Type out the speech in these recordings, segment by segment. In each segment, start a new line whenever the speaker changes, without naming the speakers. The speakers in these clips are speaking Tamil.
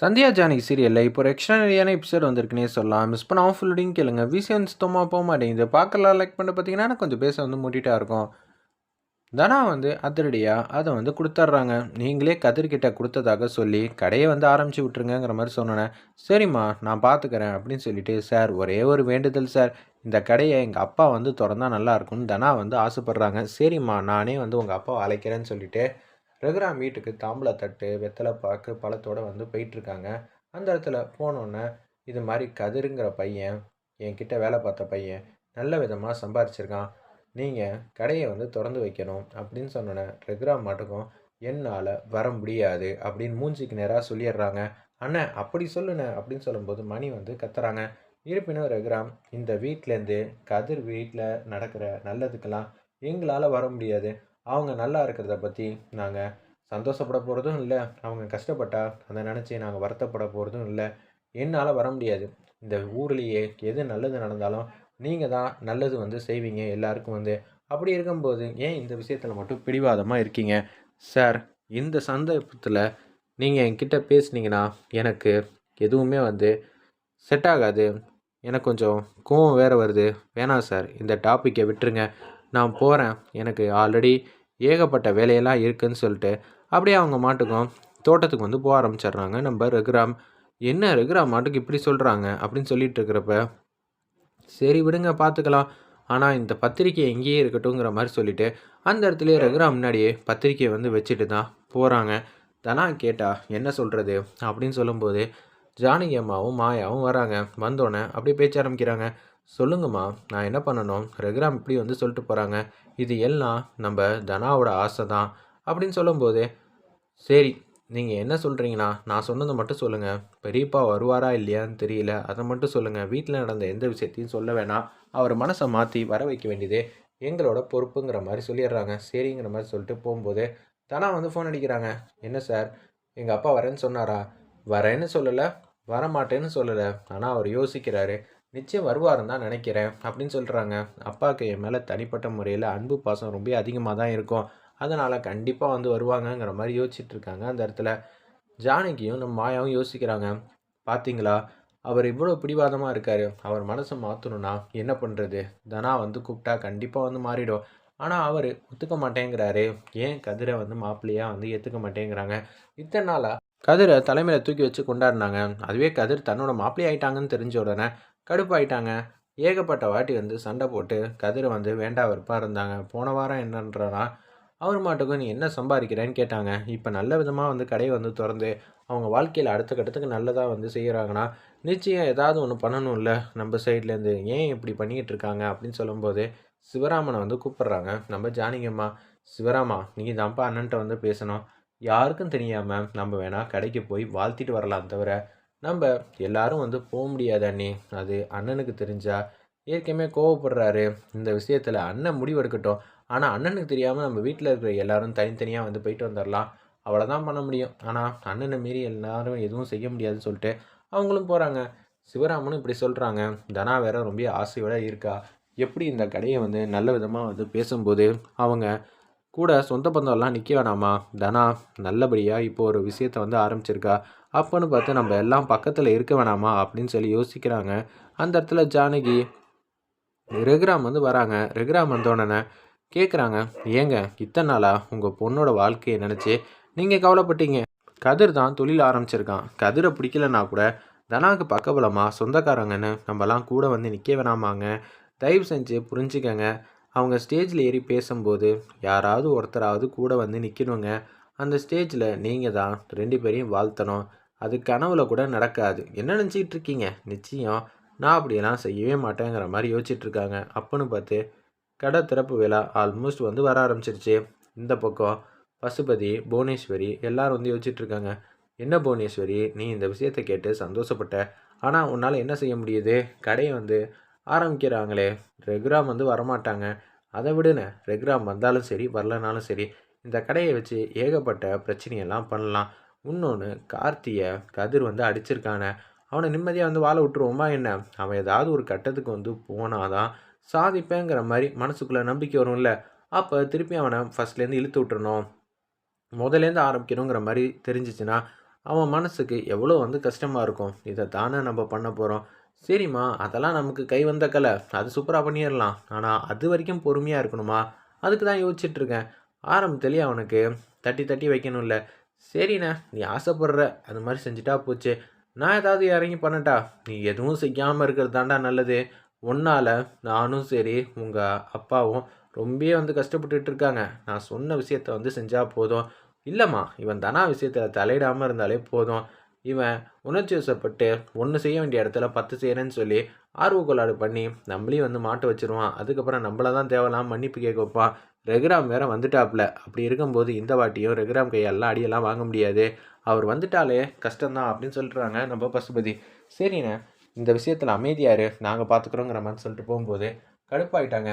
சந்தியா ஜானகி சீரியலில் இப்போ ஒரு எக்ஸ்ட்ரானரியான எபிசோட் வந்திருக்குனே சொல்லலாம். மிஸ் பண்ண ஆஃப் லோடிங் கேளுங்க. விசியன் சுத்தமாக போக மாட்டேங்குது. பார்க்கலாம் லைக் பண்ண பார்த்தீங்கன்னா எனக்கு கொஞ்சம் பேச வந்து மூட்டிகிட்டா இருக்கும். தனா வந்து அதிரடியாக அதை வந்து கொடுத்துட்றாங்க. நீங்களே கதிர்கிட்ட கொடுத்ததாக சொல்லி கடையை வந்து ஆரம்பித்து விட்டுருங்கிற மாதிரி சொன்னேன் சரிம்மா நான் பார்த்துக்கிறேன் அப்படின்னு சொல்லிட்டு சார் ஒரே ஒரு வேண்டுதல் சார். இந்த கடையை எங்கள் அப்பா வந்து திறந்தால் நல்லா இருக்கும்னு தனா வந்து ஆசைப்பட்றாங்க. சரிம்மா நானே வந்து உங்கள் அப்பாவை அழைக்கிறேன்னு சொல்லிட்டு ரகுராம் வீட்டுக்கு தாம்பளை தட்டு வெத்தலை பாக்கு பழத்தோடு வந்து போயிட்டுருக்காங்க. அந்த இடத்துல போனோன்னே இது மாதிரி கதிருங்கிற பையன் என்கிட்ட வேலை பார்த்த பையன் நல்ல விதமாக சம்பாரிச்சிருக்கான். நீங்கள் கடையை வந்து திறந்து வைக்கணும் அப்படின்னு சொன்னோன்னே ரகுராம் மட்டுக்கும் என்னால் வர முடியாது அப்படின்னு மூஞ்சிக்கு நேராக சொல்லிடுறாங்க. அண்ணன் அப்படி சொல்லுண்ணே அப்படின்னு சொல்லும்போது மணி வந்து கத்துறாங்க. இருப்பினும் ரகுராம் இந்த வீட்டிலேருந்து கதிர் வீட்டில் நடக்கிற நல்லதுக்கெல்லாம் எங்களால் வர முடியாது. அவங்க நல்லா இருக்கிறத பற்றி நாங்கள் சந்தோஷப்பட போகிறதும் இல்லை. அவங்க கஷ்டப்பட்டா அதை நினச்சி நாங்கள் வருத்தப்பட போகிறதும் இல்லை. என்னால் வர முடியாது. இந்த ஊர்லேயே எது நல்லது நடந்தாலும் நீங்கள் தான் நல்லது வந்து செய்வீங்க எல்லாருக்கும் வந்து. அப்படி இருக்கும்போது ஏன் இந்த விஷயத்தில் மட்டும் பிடிவாதமாக இருக்கீங்க? சார் இந்த சந்தர்ப்பத்தில் நீங்கள் என்கிட்ட பேசுனீங்கன்னா எனக்கு எதுவுமே வந்து செட் ஆகாது. எனக்கு கொஞ்சம் கோவம் வேறு வருது. வேணாம் சார் இந்த டாப்பிக்கை விட்டுருங்க. நான் போகிறேன் எனக்கு ஆல்ரெடி ஏகப்பட்ட வேலையெல்லாம் இருக்குதுன்னு சொல்லிட்டு அப்படியே அவங்க மாட்டுக்கும் தோட்டத்துக்கு வந்து போக ஆரம்பிச்சிடுறாங்க. நம்ம ரகுராம் என்ன ரகுராம் மாட்டுக்கு இப்படி சொல்கிறாங்க அப்படின்னு சொல்லிட்டு இருக்கிறப்ப சரி விடுங்க பார்த்துக்கலாம் ஆனால் இந்த பத்திரிக்கை எங்கேயே இருக்கட்டும்ங்கிற மாதிரி சொல்லிவிட்டு அந்த இடத்துலையே ரகுராம் முன்னாடியே பத்திரிக்கையை வந்து வச்சுட்டு தான் போகிறாங்க தனா கேட்டா என்ன சொல்கிறது அப்படின்னு சொல்லும்போது ஜானகி அம்மாவும் மாயாவும் வராங்க. வந்தோடனே அப்படியே பேச்ச ஆரம்பிக்கிறாங்க. சொல்லுங்கம்மா நான் என்ன பண்ணணும்? ரகுராம் இப்படி வந்து சொல்லிட்டு போகிறாங்க இது எல்லாம் நம்ம தனாவோட ஆசை தான் அப்படின்னு சொல்லும்போது சரி நீங்கள் என்ன சொல்கிறீங்கன்னா நான் சொன்னதை மட்டும் சொல்லுங்கள் பெரியப்பா வருவாரா இல்லையான்னு தெரியல. அதை மட்டும் சொல்லுங்கள் வீட்டில் நடந்த எந்த விஷயத்தையும் சொல்ல வேணாம். அவர் மனசை மாற்றி வர வைக்க வேண்டியது எங்களோட பொறுப்புங்கிற மாதிரி சொல்லிடுறாங்க. சரிங்கிற மாதிரி சொல்லிட்டு போகும்போது தனா வந்து ஃபோன் அடிக்கிறாங்க. என்ன சார் எங்கள் அப்பா வரேன்னு சொன்னாரா? வரேன்னு சொல்லலை. வரமாட்டேன்னு சொல்லலை. ஆனால் அவர் யோசிக்கிறாரு. நிச்சயம் வருவாருன்னு தான் நினைக்கிறேன் அப்படின்னு சொல்கிறாங்க அப்பாவுக்கு என் மேலே தனிப்பட்ட முறையில் அன்பு பாசம் ரொம்ப அதிகமாக தான் இருக்கும். அதனால் கண்டிப்பாக வந்து வருவாங்கங்கிற மாதிரி யோசிச்சுட்டு இருக்காங்க. அந்த இடத்துல ஜானகியும் நம்ம மாயாவும் யோசிக்கிறாங்க. பார்த்தீங்களா அவர் இவ்வளோ பிடிவாதமாக இருக்கார். அவர் மனசை மாற்றணும்னா என்ன பண்ணுறது தனா வந்து கூப்பிட்டா கண்டிப்பாக வந்து மாறிடும். ஆனால் அவர் ஒத்துக்க மாட்டேங்கிறாரு. ஏன் கதிரை வந்து மாப்பிள்ளையாக வந்து ஏற்றுக்க மாட்டேங்கிறாங்க? இத்தனை நாளாக கதிரை தலைமையில் தூக்கி வச்சு கொண்டாடினாங்க. அதுவே கதிர் தன்னோட மாப்பிள்ளை ஆயிட்டாங்கன்னு தெரிஞ்ச உடனே கடுப்பாயிட்டாங்க. ஏகப்பட்ட வாட்டி வந்து சண்டை போட்டு கதிரை வந்து வேண்டா வெறுப்பாக இருந்தாங்க. போன வாரம் என்னன்றனா அவர் மாட்டுக்கும் நீ என்ன சம்பாதிக்கிறேன்னு கேட்டாங்க. இப்போ நல்ல விதமாக வந்து கடையை வந்து திறந்து அவங்க வாழ்க்கையில் அடுத்த கட்டத்துக்கு நல்லதாக வந்து செய்கிறாங்கன்னா நிச்சயம் ஏதாவது ஒன்று பண்ணணும்ல. நம்ம சைட்லேருந்து ஏன் இப்படி பண்ணிக்கிட்டு இருக்காங்க? அப்படின்னு சொல்லும்போது சிவராமனை வந்து கூப்பிட்றாங்க. நம்ம ஜானிங்கம்மா சிவராமா நீ தான்ப்பா அண்ணன்ட்ட வந்து பேசணும். யாருக்கும் தெரியாமல் நம்ம வேணால் கடைக்கு போய் வாழ்த்திட்டு வரலாம் தவிர நம்ம எல்லாரும் வந்து போக முடியாது அண்ணி. அது அண்ணனுக்கு தெரிஞ்சா ஏற்கனவே கோவப்படுறாரு. இந்த விஷயத்தில் அண்ணன் முடிவு எடுக்கட்டும் ஆனால் அண்ணனுக்கு தெரியாமல் நம்ம வீட்டில் இருக்கிற எல்லாரும் தனித்தனியாக வந்து போயிட்டு வந்துடலாம் அவ்வளோதான் பண்ண முடியும். ஆனால் அண்ணனை மீறி எல்லாரும் எதுவும் செய்ய முடியாதுன்னு சொல்லிட்டு அவங்களும் போகிறாங்க சிவராமனும் இப்படி சொல்கிறாங்க தனா வேற ரொம்ப ஆசையோடு இருக்கா. எப்படி இந்த கடையை வந்து நல்ல விதமாக வந்து பேசும்போது அவங்க கூட சொந்த பந்தம்லாம் நிற்க வேணாமா? தனா நல்லபடியாக இப்போ ஒரு விஷயத்தை வந்து ஆரம்பிச்சிருக்கா. அப்போன்னு பார்த்து நம்ம எல்லாம் பக்கத்தில் இருக்க வேணாமா? அப்படின்னு சொல்லி யோசிக்கிறாங்க. அந்த இடத்துல ஜானகி ரெகுராம் வந்து வராங்க. ரெகுராம் வந்தோடனே கேட்குறாங்க ஏங்க இத்தனை நாளாக உங்கள் பொண்ணோட வாழ்க்கையை நினச்சி நீங்கள் கவலைப்பட்டீங்க? கதிர் தான் தொழில் ஆரம்பிச்சிருக்கான். கதிரை பிடிக்கலன்னா கூட தனாக்கு பக்கபலமாக சொந்தக்காரங்கன்னு நம்மலாம் கூட வந்து நிற்க வேணாமாங்க. தயவு செஞ்சு புரிஞ்சுக்கங்க. அவங்க ஸ்டேஜில் ஏறி பேசும்போது யாராவது ஒருத்தராவது கூட வந்து நிற்கணுங்க அந்த ஸ்டேஜில் நீங்கள் தான் ரெண்டு பேரையும் வாழ்த்தணும். அது கனவுல கூட நடக்காது. என்ன நினச்சிக்கிட்டு இருக்கீங்க? நிச்சயம் நான் அப்படியெல்லாம் செய்யவே மாட்டேங்கிற மாதிரி யோசிச்சுட்ருக்காங்க அப்போன்னு பார்த்து கடை திறப்பு விழா ஆல்மோஸ்ட் வந்து வர ஆரம்பிச்சிருச்சு. இந்த பக்கம் பசுபதி புவனேஸ்வரி எல்லோரும் வந்து யோசிச்சுட்ருக்காங்க என்ன புவனேஸ்வரி? நீ இந்த விஷயத்தை கேட்டு சந்தோஷப்பட்ட. ஆனால் உன்னால் என்ன செய்ய முடியுது? கடையை வந்து ஆரம்பிக்கிறாங்களே. ரெகுராம் வந்து வரமாட்டாங்க. அதை விடுன ரெகுராம் வந்தாலும் சரி வரலனாலும் சரி இந்த கடையை வச்சு ஏகப்பட்ட பிரச்சனையெல்லாம் பண்ணலாம். இன்னொன்று கார்த்தியை கதிர் வந்து அடிச்சிருக்கானே. அவனை நிம்மதியாக வந்து வாழ விட்டுருவோமா என்ன? அவன் ஏதாவது ஒரு கட்டத்துக்கு வந்து போனாதான் சாதிப்பேங்கிற மாதிரி மனசுக்குள்ளே நம்பிக்கை வரும்ல. அப்போ திருப்பி அவனை ஃபஸ்ட்லேருந்து இழுத்து விட்டுறணும். முதலேருந்து ஆரம்பிக்கணுங்கிற மாதிரி தெரிஞ்சிச்சுன்னா அவன் மனசுக்கு எவ்வளோ வந்து கஷ்டமாக இருக்கும். இதை தானே நம்ம பண்ண போகிறோம் சரிம்மா அதெல்லாம் நமக்கு கை வந்த கலை. அது சூப்பராக பண்ணிடலாம். ஆனால் அது வரைக்கும் பொறுமையாக இருக்கணுமா? அதுக்கு தான் யோசிச்சுட்ருக்கேன் ஆரம்பத்துலேயே அவனுக்கு தட்டி தட்டி வைக்கணும்ல. சரிண்ணே நீ ஆசைப்படுற அது மாதிரி செஞ்சுட்டா போச்சு. நான் ஏதாவது இறங்கி பண்ணட்டா? நீ எதுவும் செய்யாமல் இருக்கிறது தாண்டா நல்லது. உன்னால் நானும் சரி உங்கள் அப்பாவும் ரொம்பவே வந்து கஷ்டப்பட்டுட்டு இருக்காங்க. நான் சொன்ன விஷயத்த வந்து செஞ்சால் போதும். இல்லைம்மா இவன் தனா விஷயத்தில் தலையிடாமல் இருந்தாலே போதும். இவன் உணர்ச்சி வசப்பட்டு ஒன்று செய்ய வேண்டிய இடத்துல பத்து செய்கிறேன்னு சொல்லி ஆர்வ கொள்ளாடு பண்ணி நம்மளையும் வந்து மாட்டு வச்சிருவான். அதுக்கப்புறம் நம்மள தான் தேவலாம் மன்னிப்பு கேட்க வைப்பான். ரெகுராம் வேற வந்துட்டாப்ல. அப்படி இருக்கும்போது இந்த வாட்டியும் ரெகுராம் கையெல்லாம் அடியெல்லாம் வாங்க முடியாது. அவர் வந்துட்டாலே கஷ்டம்தான் அப்படின்னு சொல்லிட்டுறாங்க நம்ம பசுபதி. சரிண்ணே இந்த விஷயத்தில் அமைதியாரு நாங்கள் பார்த்துக்குறோங்கிற மாதிரி சொல்லிட்டு போகும்போது கடுப்பாயிட்டாங்க.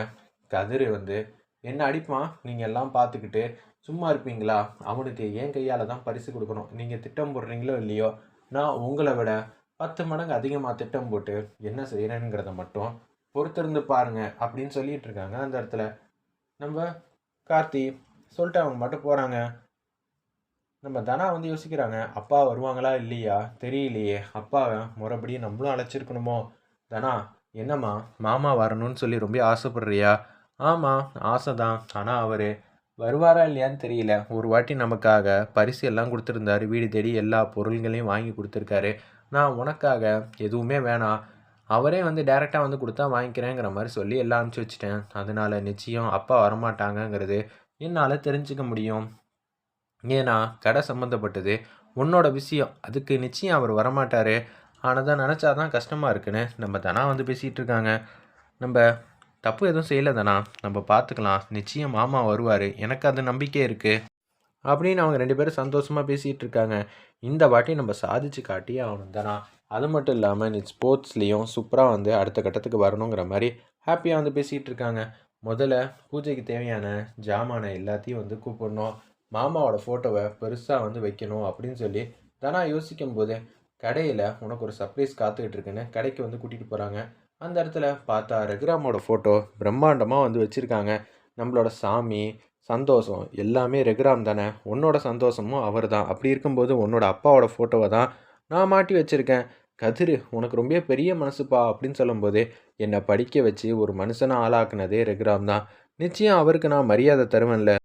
கதிர் வந்து என்ன அடிப்பான் நீங்கள் எல்லாம் பார்த்துக்கிட்டு சும்மா இருப்பீங்களா? அவனுக்கு என் கையால் தான் பரிசு கொடுக்கணும். நீங்கள் திட்டம் போடுறீங்களோ இல்லையோ? நான் உங்களை விட பத்து மடங்கு அதிகமாக திட்டம் போட்டு என்ன செய்கிறேங்கிறத மட்டும் பொறுத்திருந்து பாருங்க. அப்படின்னு சொல்லிட்டு இருக்காங்க அந்த இடத்துல. நம்ம கார்த்தி சொல்லிட்டு அவங்க மட்டும் போகிறாங்க நம்ம தனா வந்து யோசிக்கிறாங்க அப்பா வருவாங்களா இல்லையா? தெரியலையே. அப்பாவை முறைப்படி நம்மளும் அழைச்சிருக்கணுமோ? தனா என்னம்மா மாமா வரணும்னு சொல்லி ரொம்ப ஆசைப்படுறியா? ஆமாம் ஆசை தான் ஆனால் அவர் வருவாரா இல்லையான்னு தெரியல. ஒரு வாட்டி நமக்காக பரிசு எல்லாம் கொடுத்துருந்தாரு. வீடு தேடி எல்லா பொருள்களையும் வாங்கி கொடுத்துருக்காரு. நான் உனக்காக எதுவுமே வேணாம். அவரே வந்து டேரெக்டாக வந்து கொடுத்தா வாங்கிக்கிறேங்கிற மாதிரி சொல்லி எல்லாம் அனுப்பிச்சி வச்சுட்டேன். அதனால நிச்சயம் அப்பா வரமாட்டாங்கங்கிறது என்னால் தெரிஞ்சுக்க முடியும். ஏன்னா கடை சம்மந்தப்பட்டது உன்னோட விஷயம். அதுக்கு நிச்சயம் அவர் வரமாட்டார். ஆனால் தான் நினச்சாதான் கஷ்டமாக இருக்குன்னு நம்ம தனா வந்து பேசிகிட்டு இருக்காங்க. நம்ம தப்பு எதுவும் செய்யலை தானா. நம்ம பார்த்துக்கலாம் நிச்சயம் மாமா வருவார். எனக்கு அது நம்பிக்கை இருக்குது அப்படின்னு அவங்க ரெண்டு பேரும் சந்தோஷமாக பேசிகிட்டு இருக்காங்க. இந்த வாட்டி நம்ம சாதிச்சு காட்டி அவனு தானா. அது மட்டும் இல்லாமல் நீ ஸ்போர்ட்ஸ்லேயும் சூப்பராக வந்து அடுத்த கட்டத்துக்கு வரணுங்கிற மாதிரி ஹாப்பியாக வந்து பேசிகிட்டு இருக்காங்க. முதல்ல பூஜைக்கு தேவையான ஜாமானை எல்லாத்தையும் வந்து கூப்பிடணும். மாமாவோட ஃபோட்டோவை பெருசாக வந்து வைக்கணும் அப்படின்னு சொல்லி தானா யோசிக்கும் போது கடையில் உனக்கு ஒரு சர்ப்ரைஸ் காத்துக்கிட்டு இருக்குன்னு கடைக்கு வந்து கூட்டிகிட்டு போகிறாங்க அந்த இடத்துல பார்த்தா ரகுராமோட ஃபோட்டோ பிரம்மாண்டமாக வந்து வச்சுருக்காங்க. நம்மளோட சாமி சந்தோஷம் எல்லாமே ரகுராம் தானே. உன்னோட சந்தோஷமும் அவர் தான் அப்படி இருக்கும்போது உன்னோட அப்பாவோட ஃபோட்டோவை தான் நான் மாட்டி வச்சுருக்கேன். கதிர் உனக்கு ரொம்ப பெரிய மனசுப்பா அப்படின்னு சொல்லும்போது என்னை படிக்க வச்சு ஒரு மனுஷனை ஆளாக்குனதே ரகுராம் தான். நிச்சயம் அவருக்கு நான் மரியாதை தருவேன்ல.